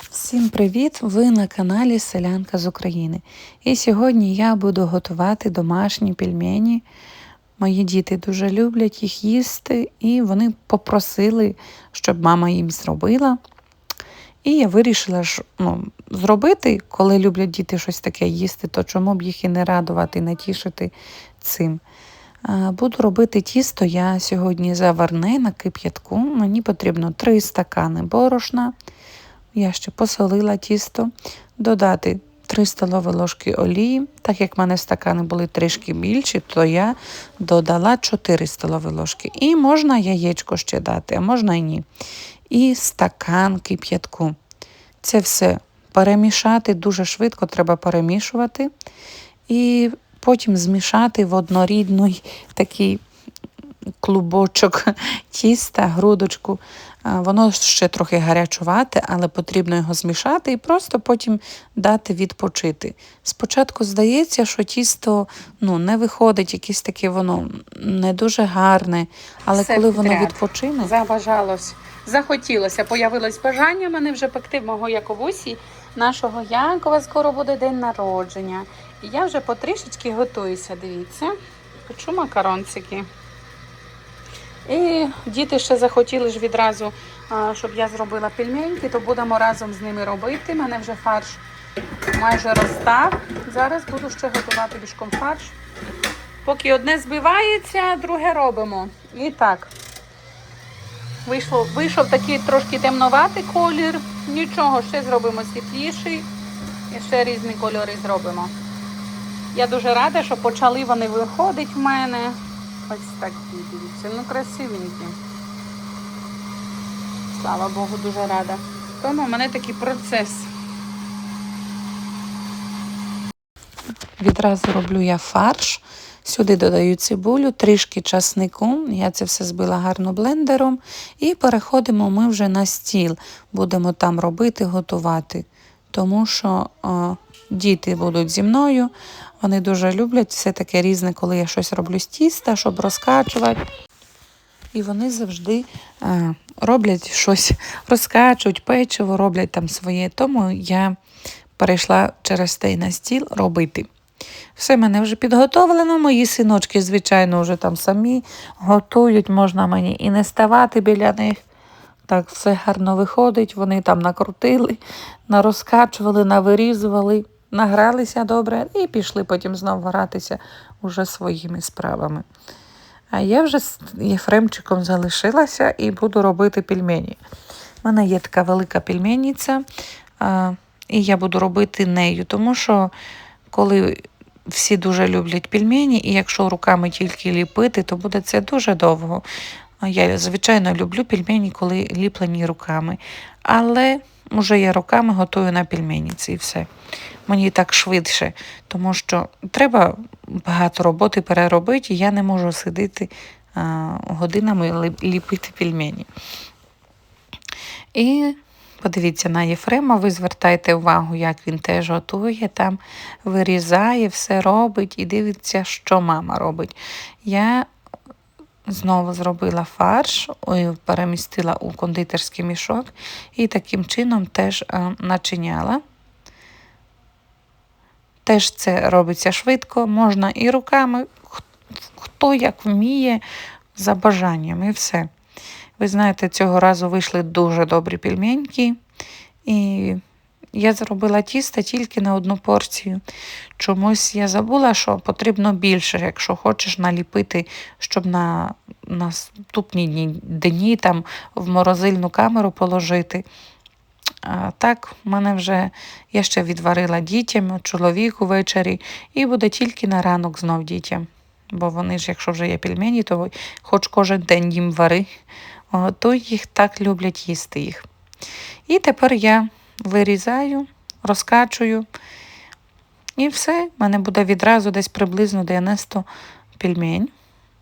Всім привіт! Ви на каналі Селянка з України. І сьогодні я буду готувати домашні пельмені. Мої діти дуже люблять їх їсти, і вони попросили, щоб мама їм зробила. І я вирішила ж, ну, зробити, коли люблять діти щось таке їсти, то чому б їх і не радувати, не тішити цим. Буду робити тісто я сьогодні заварне на кип'ятку. Мені потрібно 3 стакани борошна. Я ще посолила тісто, додати 3 столові ложки олії. Так як в мене стакани були трішки більші, то я додала 4 столові ложки. І можна яєчко ще дати, а можна і ні. І стакан кип'ятку. Це все перемішати дуже швидко, треба перемішувати. І потім змішати в однорідний такий клубочок тіста, грудочку. Воно ще трохи гарячувате, але потрібно його змішати і просто потім дати відпочити. Спочатку здається, що тісто ну, не виходить, якесь таке воно не дуже гарне, але Все коли воно підряд. відпочине, Забажалось, захотілося, появилось бажання мене вже пекти мого Яковусі. Нашого Якова скоро буде день народження. І я вже потрішечки готуюся, дивіться. Печу макарончики. І діти ще захотіли ж відразу, щоб я зробила пельменьки, то будемо разом з ними робити. У мене вже фарш майже розстав. Зараз буду ще готувати бішком фарш. Поки одне збивається, друге робимо. І так. Вийшло, вийшов такий трошки темноватий колір. Нічого, ще зробимо світліший. І ще різні кольори зробимо. Я дуже рада, що почали вони виходити в мене. Ось такі, дивіться, ну красивенькі. Слава Богу, дуже рада. Тому в мене такий процес. Відразу роблю я фарш. Сюди додаю цибулю, трішки часнику. Я це все збила гарно блендером. І переходимо ми вже на стіл. Будемо там робити, готувати. Тому що о, діти будуть зі мною. Вони дуже люблять все таке різне, коли я щось роблю з тіста, щоб розкачувати. І вони завжди е, роблять щось, розкачують, печиво, роблять там своє. Тому я перейшла через те на стіл робити. Все мене вже підготовлено. Мої синочки, звичайно, вже там самі готують, можна мені і не ставати біля них. Так, все гарно виходить. Вони там накрутили, нарозкачували, навирізували, награлися добре і пішли потім знову гратися уже своїми справами. А я вже з Єфремчиком залишилася і буду робити пельмені. У мене є така велика пельменниця, а, і я буду робити нею, тому що коли всі дуже люблять пельмені, і якщо руками тільки ліпити, то буде це дуже довго. Я, звичайно, люблю пельмені, коли ліплені руками. Але вже я руками готую на пельменіці і все. Мені так швидше, тому що треба багато роботи переробити, і я не можу сидіти а, годинами ліп- ліпити пельмені. І подивіться на Єфрема, ви звертайте увагу, як він теж готує, там вирізає, все робить і дивиться, що мама робить. Я знову зробила фарш, перемістила у кондитерський мішок і таким чином теж начиняла. Теж це робиться швидко, можна і руками, хто як вміє, за бажанням, і все. Ви знаєте, цього разу вийшли дуже добрі пельменьки. І я зробила тісто тільки на одну порцію. Чомусь я забула, що потрібно більше, якщо хочеш наліпити, щоб на наступні дні, там в морозильну камеру положити. Так, в мене вже я ще відварила дітям, чоловіку ввечері, і буде тільки на ранок знов дітям. Бо вони ж, якщо вже є пельмені, то хоч кожен день їм вари, то їх так люблять їсти їх. І тепер я вирізаю, розкачую. І все, в мене буде відразу десь приблизно 90 пельмень.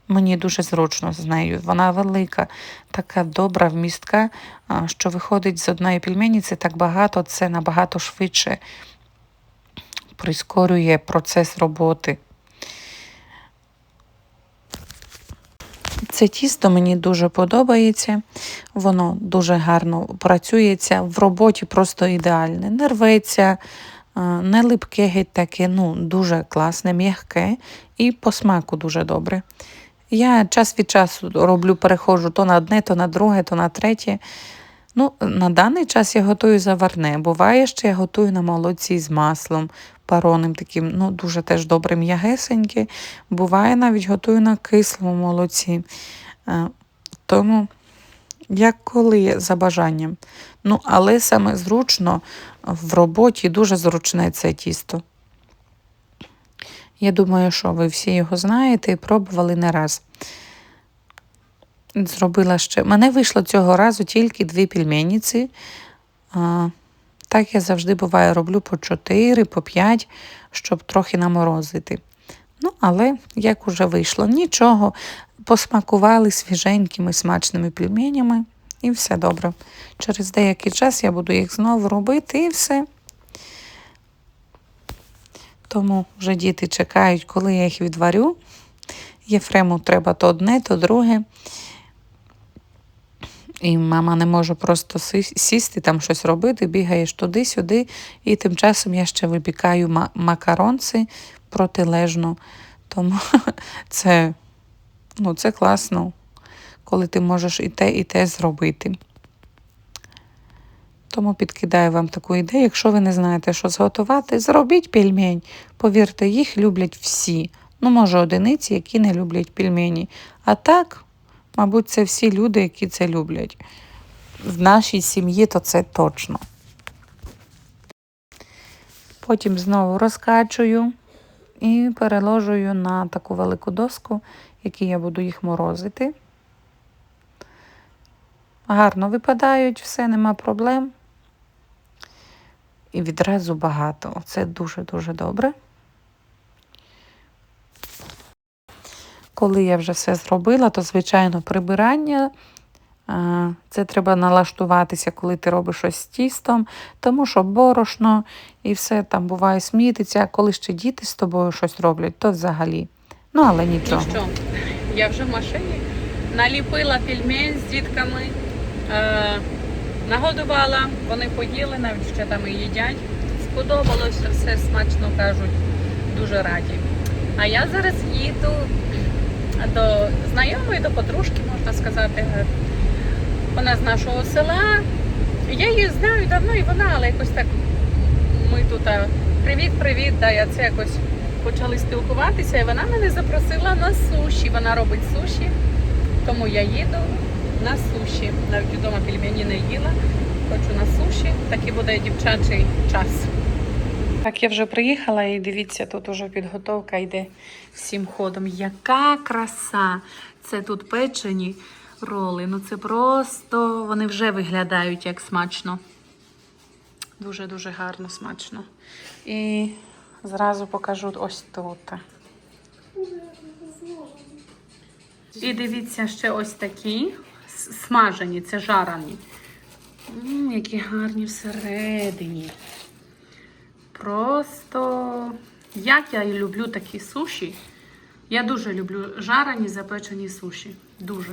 Мені дуже зручно з нею. Вона велика, така добра, вмістка, що виходить з одної пельмені, це так багато, це набагато швидше прискорює процес роботи. Це тісто мені дуже подобається, воно дуже гарно працюється, в роботі просто ідеальне. Не рветься, не липке геть таке, ну, дуже класне, м'яке і по смаку дуже добре. Я час від часу роблю, переходжу то на одне, то на друге, то на третє. Ну, на даний час я готую заварне. Буває, що я готую на молоці з маслом, пароним таким, ну, дуже теж добре м'ягесеньке. Буває, навіть готую на кислому молоці. Е, Тому, як коли за бажанням. Ну, але саме зручно в роботі дуже зручне це тісто. Я думаю, що ви всі його знаєте і пробували не раз. Зробила ще. Мене вийшло цього разу тільки дві пельменіці. Так я завжди буває роблю по 4, по 5, щоб трохи наморозити. Ну, але як уже вийшло, нічого. Посмакували свіженькими смачними пельменями і все добре. Через деякий час я буду їх знову робити і все. Тому вже діти чекають, коли я їх відварю. Єфрему треба то одне, то друге. І мама не може просто сісти, там щось робити, бігаєш туди-сюди, і тим часом я ще випікаю макаронці протилежно. Тому це, ну, це класно, коли ти можеш і те, і те зробити. Тому підкидаю вам таку ідею. Якщо ви не знаєте, що зготувати, зробіть пельмень. Повірте, їх люблять всі. Ну, може, одиниці, які не люблять пельмені. А так, мабуть, це всі люди, які це люблять. В нашій сім'ї то це точно. Потім знову розкачую і переложую на таку велику доску, які я буду їх морозити. Гарно випадають, все, нема проблем. І відразу багато. Це дуже-дуже добре. Коли я вже все зробила, то, звичайно, прибирання. Це треба налаштуватися, коли ти робиш щось з тістом, тому що борошно і все там буває смітиться, коли ще діти з тобою щось роблять, то взагалі. Ну, але Ну що, я вже в машині наліпила пельмень з дітками, е, нагодувала, вони поїли, навіть ще там і їдять. Сподобалося, все смачно кажуть, дуже раді. А я зараз їду до знайомої, до подружки, можна сказати. Вона з нашого села. Я її знаю давно і вона, але якось так ми тут привіт-привіт, да, я це якось почали спілкуватися, і вона мене запросила на суші. Вона робить суші, тому я їду на суші. Навіть вдома пельмені не їла. Хочу на суші, такий буде дівчачий час. Так, я вже приїхала і дивіться, тут уже підготовка йде всім ходом. Яка краса! Це тут печені роли. Ну це просто вони вже виглядають як смачно. Дуже-дуже гарно, смачно. І зразу покажу ось тут. І дивіться, ще ось такі смажені, це жарані. М, які гарні всередині. Просто як я і люблю такі суші. Я дуже люблю жарені запечені суші. Дуже.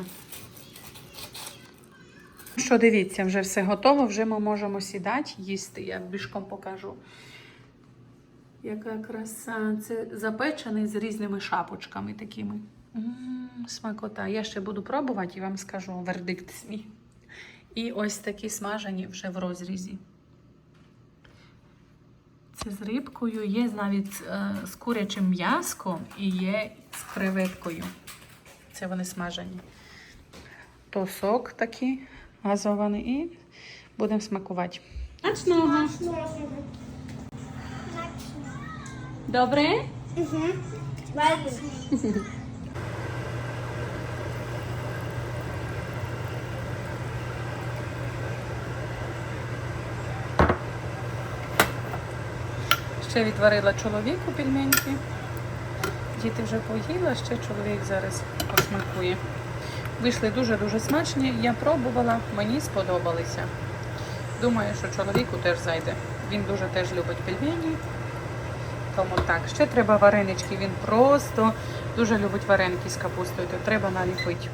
Що дивіться, вже все готово, вже ми можемо сідати, їсти. Я бішком покажу. Яка краса. Це запечений з різними шапочками такими. М, смакота. Я ще буду пробувати і вам скажу вердикт свій. І ось такі смажені вже в розрізі. Це з рибкою, є навіть е, з курячим м'яском і є з креветкою. Це вони смажені. То сок такий газований і будемо смакувати. Смачного! Добре? Угу. Ще відварила чоловіку пельменьки. Діти вже поїли, ще чоловік зараз посмакує. Вийшли дуже-дуже смачні. Я пробувала, мені сподобалися. Думаю, що чоловіку теж зайде. Він дуже теж любить пельмені. Тому так, ще треба варенички. Він просто дуже любить вареники з капустою, то треба наліпити.